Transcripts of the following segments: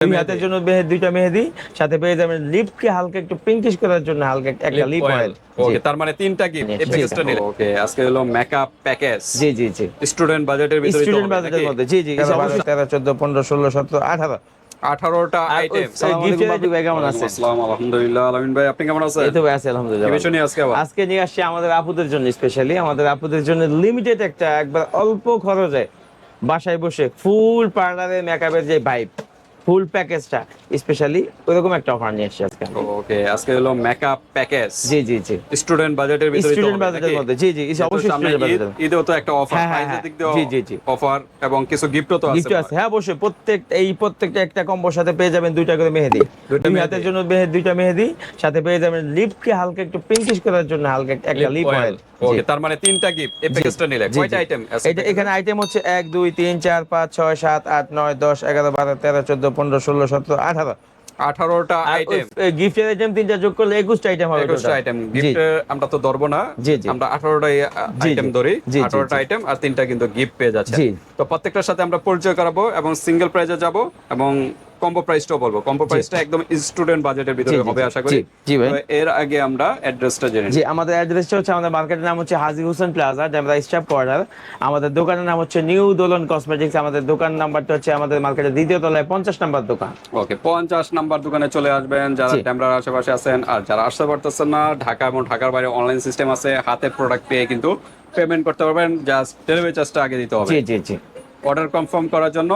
দুই হাতের জন্য দুইটা মেহেদি সাথে পেয়ে যাবেন লিপকে হালকা একটু পিঙ্কিশ করার জন্য হালকা একটা লিপ অয়েল ওকে তার মানে তিনটা প্যাকেজটা নিলে। ওকে আজকে হলো মেকআপ প্যাকেজ জি জি জি। স্টুডেন্ট বাজেটের ভিতরে স্টুডেন্ট বাজেটের মধ্যে। জি জি অবশ্যই। তেরো চোদ্দ পনেরো ষোলো সতেরো আঠারো। 18টা আইটেম ওই- সালাম আলাইকুম বাবু ভাই, কেমন আছেন? আসসালামু আলহামদুলিল্লাহ। আলামিন ভাই আপনি কেমন আছেন? এই তো ভাই আছে আলহামদুলিল্লাহ। কি নিয়ে আজকে আবার? আজকে নিয়ে আসছি আমাদের আপুদের জন্য স্পেশালি আমাদের আপুদের জন্য লিমিটেড একটা একবার অল্প খরচে বাসায় বসে ফুল পার্লারের মেকআপের যে ভাইব ফুল প্যাকেজটা স্পেশালি ওইরকম একটা অফার নিয়ে আসছি আজকে ওকে আজকে হলো মেকআপ প্যাকেজ। জি জি জি। স্টুডেন্ট বাজেটের ভিতরে স্টুডেন্ট বাজেটের মধ্যে। জি জি অবশ্যই স্টুডেন্ট বাজেটের ঈদেও তো একটা অফার হ্যাঁ, হ্যাঁ, প্রাইজের হ্যাঁ। দিক দিয়েও জি, জি, জি। অফার এবং কিছু গিফটও তো আছে গিফট আছে। হ্যাঁ অবশ্যই। প্রত্যেক এই প্রত্যেকটা একটা কম্বোর সাথে পেয়ে যাবেন দুইটা করে মেহেদি। দুইটা দুই হাতের জন্য মেহে- দুইটা মেহেদি সাথে পেয়ে যাবেন লিপকে হালকা একটু পিঙ্কিশ করার জন্য হালকা একটা- একটা লিপ অয়েল ওকে তার মানে তিনটা গিফট এই প্যাকেজটা নিলে। কয়টা আইটেম এটা এখানে আইটেম হচ্ছে এক দুই তিন চার পাঁচ ছয় সাত আট নয় দশ এগারো বারো তেরো চোদ্দ পনেরো ষোলো সতেরো আঠারো। 18টা আইটেম গিফটের আইটেম তিনটা যোগ করলে একুশটা আইটেম হবে একুশটা total। আইটেম গিফট আমরা তো ধরবো না। আমরা আঠারোটা আইটেম ধরি। জি, জি, আঠারোটা জি। আইটেম আর তিনটা কিন্তু গিফট পেয়ে যাচ্ছে। তো প্রত্যেকটার সাথে আমরা পরিচয় করাবো এবং সিঙ্গেল প্রাইজে যাব এবং কম্বো প্রাইসটাও বলব। কম্বো প্রাইসটা একদম স্টুডেন্ট বাজেটের ভিতরে হবে আশা করি। জি, ভাই। এর আগে আমরা অ্যাড্রেসটা জেনে। জি আমাদের অ্যাড্রেসটা হচ্ছে আমাদের মার্কেটের নাম হচ্ছে Haji Hossain plaza Demra staff quarter আমাদের দোকানের নাম হচ্ছে নিউ দোলন কসমেটিক্স আমাদের দোকান নাম্বারটা হচ্ছে আমাদের মার্কেটের দ্বিতীয় তলায় পঞ্চাশ নাম্বার দোকান। ওকে পঞ্চাশ নাম্বার দোকানে চলে আসবেন। যারা জি। আশেপাশে আছেন আর যারা আসতে পারতেছেন না ঢাকা এবং ঢাকার বাইরে অনলাইন সিস্টেম আছে হাতে প্রোডাক্ট পেয়ে কিন্তু পেমেন্ট করতে পারবেন। জাস্ট ডেলিভারি চার্জটা আগে দিতে হবে। জি জি জি। অর্ডার কনফার্ম করার জন্য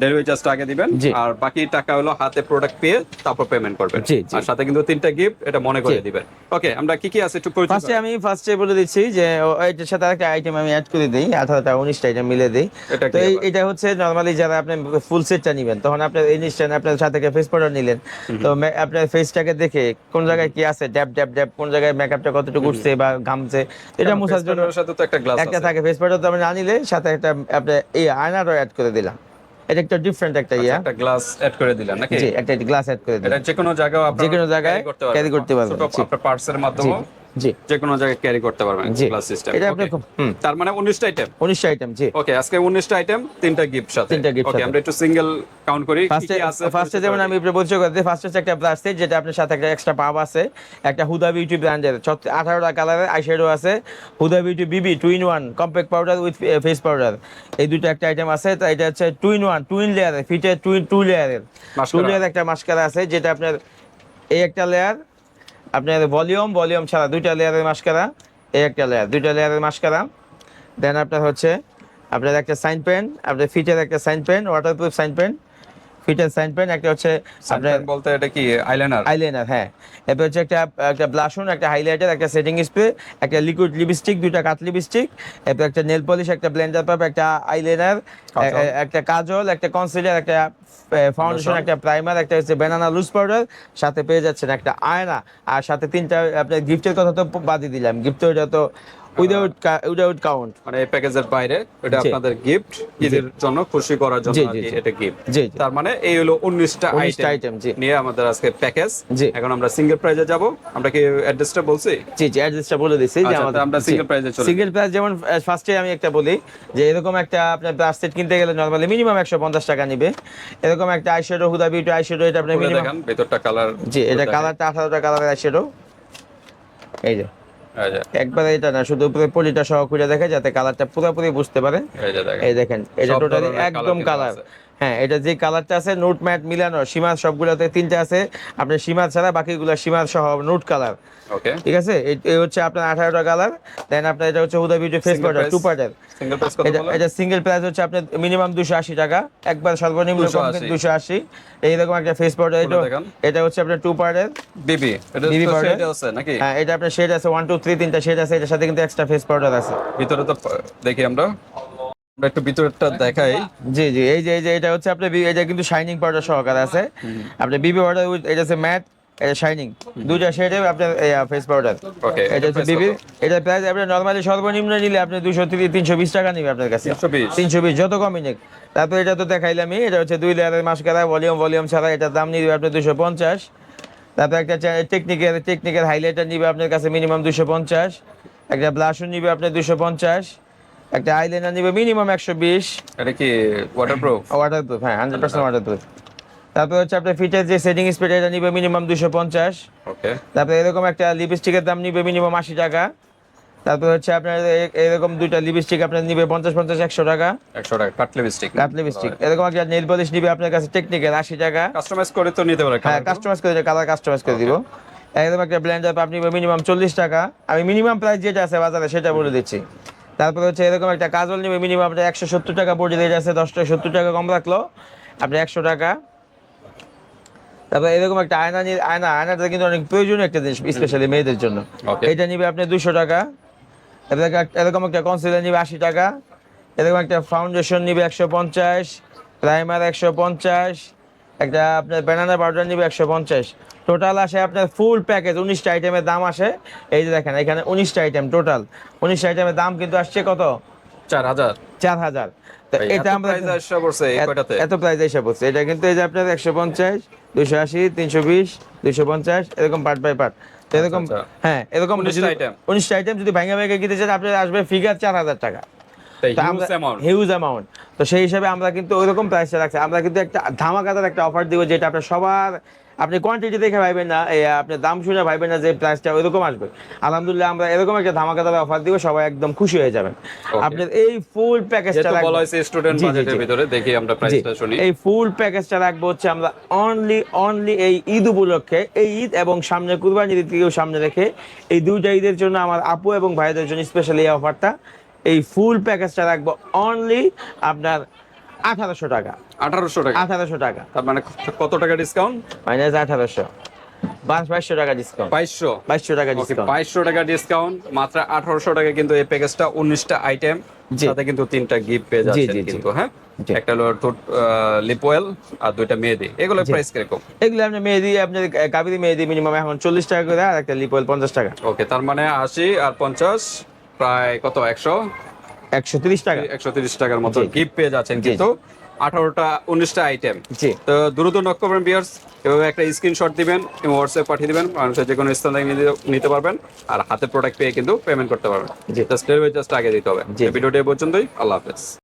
ডেলিভারি চার্জটা আগে দিবেন আর বাকি টাকা হলো হাতে প্রোডাক্ট পেয়ে তারপর পেমেন্ট করবেন। আর সাথে কিন্তু তিনটা গিফট এটা মনে করে দিবেন। ওকে আমরা কি কি আছে একটু পরিচয় ফার্স্টে আমি ফার্স্টে বলে দিচ্ছি যে এটার সাথে একটা আইটেম আমি অ্যাড করে দিই আঠারোটা উনিশটা আইটেম মিলে দিই। তো? এটা হচ্ছে নর্মালি যারা আপনি ফুল সেটটা নেবেন তখন আপনার এই জিনিসটা আপনার সাথে ফেস পাউডার নিলেন। তো আপনার ফেসটাকে দেখে কোন জায়গায় কি আছে ড্যাপ ড্যাপ ড্যাপ কোন জায়গায় মেকআপটা কতটুকু উঠছে বা ঘামছে এটা মোছার জন্য সাথে তো একটা গ্লাস একটা থাকে ফেস পাউডার তো আমি না নিলে সাথে একটা আপনার এই আয়নারও অ্যাড করে দিলাম। এটা একটা ডিফারেন্ট একটা ইয়া। একটা গ্লাস অ্যাড করে দিলেন নাকি? জি একটা গ্লাস অ্যাড করে এটা দিলাম যে কোনো জায়গায় আপনি যে কোনো জায়গায় carry করতে পারবেন, ছোট। আপনার পার্সের মাধ্যমে। জি। যে কোনো জায়গায় ক্যারি করতে পারবেন সিস্টেম এটা আপনি হুম। তার মানে 19টা আইটেম উনিশটা আইটেম জি। ওকে আজকে 19টা আইটেম তিনটা গিফট সাথে। তিনটা gift ওকে আমরা একটু সিঙ্গেল কাউন্ট করি। ফার্স্টে ফার্স্টে যেমন আমি ফার্স্টে একটা ব্রাশ সেট যেটা আপনার সাথে একটা এক্সট্রা পাব আছে একটা হুদা বিউটি ব্র্যান্ডের আঠারোটা কালারের আইশ্যাডো আছে Huda Beauty BB two in one compact powder with face powder এই দুটো একটা আইটেম আছে তো এটা হচ্ছে two in one two in লেয়ারের ফিটের টু টু লেয়ারের টু একটা মাস্কারা আছে যেটা আপনার এই একটা লেয়ার আপনার ভলিউম ভলিউম ছাড়া দুইটা লেয়ারের মাস্কারা, এই একটা লেয়ার দুইটা লেয়ারের মাস্কারা। দেন আপনার হচ্ছে, আপনার একটা সাইন পেন আপনার ফিটের একটা sign pen waterproof sign pen ফিটের সাইন পেন একটা হচ্ছে বলতে এটা কি আইলাইনার আইলাইনার হ্যাঁ। এরপর হচ্ছে একটা একটা ব্লাশন একটা হাইলাইটার একটা সেটিং স্প্রে একটা লিকুইড লিপস্টিক দুইটা কাট লিপস্টিক এরপর একটা নেল পলিশ একটা ব্লেন্ডার পাপ একটা আইলাইনার একটা কাজল একটা কনসিলার একটা ফাউন্ডেশন একটা প্রাইমার একটা হচ্ছে ব্যানানা লুজ পাউডার সাথে পেয়ে যাচ্ছেন একটা আয়না। আর সাথে তিনটা আপনার গিফটের কথা তো বাদই দিলাম। গিফট তো উইদাউট উইদাউট কাউন্ট মানে এই প্যাকেজের বাইরে এটা আপনাদের গিফট ঈদের জন্য খুশি করার জন্য। এটা গিফট তার মানে এই হলো 19টা 19টা আইটেম নিয়ে আমাদের আজকে প্যাকেজ। এখন আমরা সিঙ্গেল প্রাইজে যাব। আমরা কি অ্যাড্রেসটা বলছি? জি জি অ্যাড্রেসটা বলে দিচ্ছি যে আচ্ছা, আমাদের আমরা price এ চলে সিঙ্গেল প্রাইস যেমন ফার্স্টে আমি একটা বলি যে এরকম একটা আপনার ব্রাশ সেট কিনতে গেলে নরমালি মিনিমাম একশো পঞ্চাশ টাকা নিবে। এরকম একটা আইশ্যাডো হুদা বিউটি আইশ্যাডো এটা আপনার খুলে মিনিমাম দেখান ভেতরটা কালার জি এটা কালারটা আঠারোটা কালারের আইশ্যাডো এই যে। একবারে এটা না শুধু উপরে পলিটা সহ খুঁজে দেখে যাতে কালারটা পুরোপুরি বুঝতে পারে। এই দেখেন। এটা টোটালি একদম কালার। হ্যাঁ এটা যে কালারটা আছে নোট ম্যাট মিলানো সীমা সবগুলোতে তিনটা আছে। আপনার সীমা ছাড়া বাকিগুলো সীমা সহ নোট কালার। ওকে ঠিক আছে? এই- হচ্ছে আপনার আঠারোটা কালার। দেন আপনার এটা হচ্ছে Huda Beauty face powder two পার্টের সিঙ্গেল প্রাইস কত এটা সিঙ্গেল প্রাইস হচ্ছে আপনার মিনিমাম দুশো আশি টাকা। একবার সর্বনিম্ন 280 দুশো আশি। এইরকম একটা ফেস পাউডার এটা এটা হচ্ছে আপনার টু পার্টের বিবি shade আছে নাকি? হ্যাঁ এটা আপনার শেড আছে ওয়ান টু থ্রি তিনটা শেড আছে এটার সাথে কিন্তু এক্সট্রা ফেস পাউডার আছে। ভিতরে তো দেখি আমরা। একটু ভিতরটা দেখাই। জি জি এই যে এই যে এটা হচ্ছে আপনার বি- এটা কিন্তু শাইনিং পাউডার সহকারে আছে। আপনার বিবি পাউডার এটা হচ্ছে ম্যাট এটা শাইনিং দুইটা শেডে আপনার ফেস পাউডার ওকে এটা হচ্ছে বিবি এটা প্রাইস আপনার নর্মালি সর্বনিম্ন নিলে আপনি দুশো তিরিশ তিনশো বিশ টাকা নিবে আপনার কাছে। 320 তিনশো বিশ যত কমই নিক। তারপর এটা তো দেখাইলামই এটা হচ্ছে দুই লেয়ারের মাস্কারা ভলিউম ভলিউম ছাড়া এটার দাম নিবে আপনি দুশো পঞ্চাশ। তারপর একটা টেকনিকের টেকনিকের হাইলাইটার নিবে আপনার কাছে মিনিমাম দুশো পঞ্চাশ। একটা ব্লাশও নিবে আপনার দুশো পঞ্চাশ। একটা আইলাইনার নিবে মিনিমাম একশো বিশ। এটা কি ওয়াটারপ্রুফ ওয়াটারপ্রুফ হ্যাঁ হান্ড্রেড পার্সেন্ট ওয়াটারপ্রুফ তারপর হচ্ছে আপনার ফিটের যে সেটিং স্প্রে এটা নিবে মিনিমাম দুশো পঞ্চাশ। ওকে তারপরে এরকম একটা লিপস্টিকের দাম নিবে মিনিমাম আশি টাকা। তারপর হচ্ছে আপনার এরকম দুইটা লিপস্টিক আপনার নিবে পঞ্চাশ পঞ্চাশ একশো টাকা। একশো টাকা কাট লিপস্টিক কাট লিপস্টিক এরকম একটা নেল পলিশ নিবে আপনার কাছে টেকনিক্যাল আশি টাকা। কাস্টমাইজ করে তো নিতে পারে হ্যাঁ কাস্টমাইজ করে কালার কাস্টমাইজ করে দিব। এরকম একটা ব্লেন্ডার আপনি মিনিমাম চল্লিশ টাকা। আমি মিনিমাম প্রাইস যেটা আছে বাজারে সেটা বলে দিচ্ছি। তারপর হচ্ছে এরকম একটা কাজল নিবে মিনিমাম আপনার একশো সত্তর টাকা পড়ে রেট আছে দশ টাকা সত্তর টাকা কম রাখল আপনি একশো টাকা। তারপর এরকম একটা আয়না নিয়ে আয়না আয়নাটা কিন্তু অনেক প্রয়োজনীয় একটা জিনিস স্পেশালি মেয়েদের জন্য. এটা নিবে আপনি দুশো টাকা এরকম একটা- এরকম একটা কনসিলার নিবে আশি টাকা এরকম একটা ফাউন্ডেশন নিবে একশো পঞ্চাশ প্রাইমার একশো পঞ্চাশ একটা আপনার ব্যানানা পাউডার নিবে একশো পঞ্চাশ। টোটাল আসে আপনার ফুল প্যাকেজ উনিশটা আইটেমের দাম আসে। এই যে দেখেন এখানে উনিশটা আইটেম টোটাল উনিশটা আইটেমের দাম কিন্তু আসছে কত? চার হাজার। চার হাজার। এটা আমরা এত- প্রাইস এসে পড়ছে এটা কিন্তু এই যে আপনার একশো পঞ্চাশ দুশো আশি তিনশো বিশ দুশো পঞ্চাশ এরকম পার্ট বাই পার্ট এরকম আচ্ছা। হ্যাঁ এরকম উনিশটা আইটেম যদি ভাঙা ভেঙে কিনতে চান আপনার আসবে ফিগার চার হাজার টাকা। হিউজ অ্যামাউন্ট হিউজ অ্যামাউন্ট তো সেই হিসাবে আমরা কিন্তু ওইরকম প্রাইসটা রাখছি। আমরা কিন্তু একটা ধামাকাদার একটা অফার দিব যেটা আপনার সবার আপনি কোয়ান্টিটি দেখে ভাইবেন না আপনি দাম শুনে ভাইবেন না যে প্রাইসটা ওইরকম আসবে। আলহামদুলিল্লাহ আমরা এরকম একটা ধামাকাদার অফার দিব সবাই একদম খুশি হয়ে যাবেন। আপনার এই ফুল প্যাকেজটা বলা হয়েছে স্টুডেন্ট বাজেটের ভিতরে দেখি আমরা প্রাইসটা শুনি। এই ফুল প্যাকেজটা রাখব হচ্ছে আমরা অনলি অনলি এই ঈদ উপলক্ষে এই ঈদ এবং সামনে কুরবানি ঈদকেও সামনে রেখে এই দুইটা ঈদের জন্য আমার আপু এবং ভাইদের জন্য স্পেশালি এই অফারটা এই ফুল প্যাকেজটা রাখব অনলি আপনার আঠারোশো টাকা। আঠারোশো টাকা। আঠারোশো টাকা। তার মানে কত টাকা ডিসকাউন্ট মাইনাস আঠারোশো। বাইশ বাইশশো টাকা ডিসকাউন্ট বাইশশো? বাইশশো টাকা ডিসকাউন্ট বাইশশো টাকা ডিসকাউন্ট মাত্র আঠারোশো টাকা কিন্তু এই প্যাকেজটা উনিশটা আইটেম সাথে কিন্তু তিনটা গিফট পেয়ে যাচ্ছেন। কিন্তু হ্যাঁ? একটা হলো লিপ অয়েল আর দুইটা মেহেদি। এগুলো প্রাইস কীরকম? এগুলো আপনি মেহেদি আপনার কাবিরি মেহেদি মিনিমাম এখন চল্লিশ টাকা করে আর একটা লিপোয়েল পঞ্চাশ টাকা। ওকে তার মানে আশি আর পঞ্চাশ প্রায় কত একশো? একশো তিরিশ টাকা। একশো তিরিশ টাকার মতো গিফট পেয়ে যাচ্ছেন কিন্তু। আঠারোটা উনিশটা আইটেম জি। তো দ্রুত নক করবেন বিয়ার্স এভাবে একটা স্ক্রিনশট দিবেন এবং হোয়াটসঅ্যাপ পাঠিয়ে দিবেন। মানুষের যে কোনো স্থান থেকে নিতে- পারবেন। আর হাতে প্রোডাক্ট পেয়ে কিন্তু পেমেন্ট করতে পারবেন। জাস্ট ডেলিভারি জাস্ট আগে দিতে হবে। ভিডিওটি পর্যন্তই। আল্লাহ হাফেজ।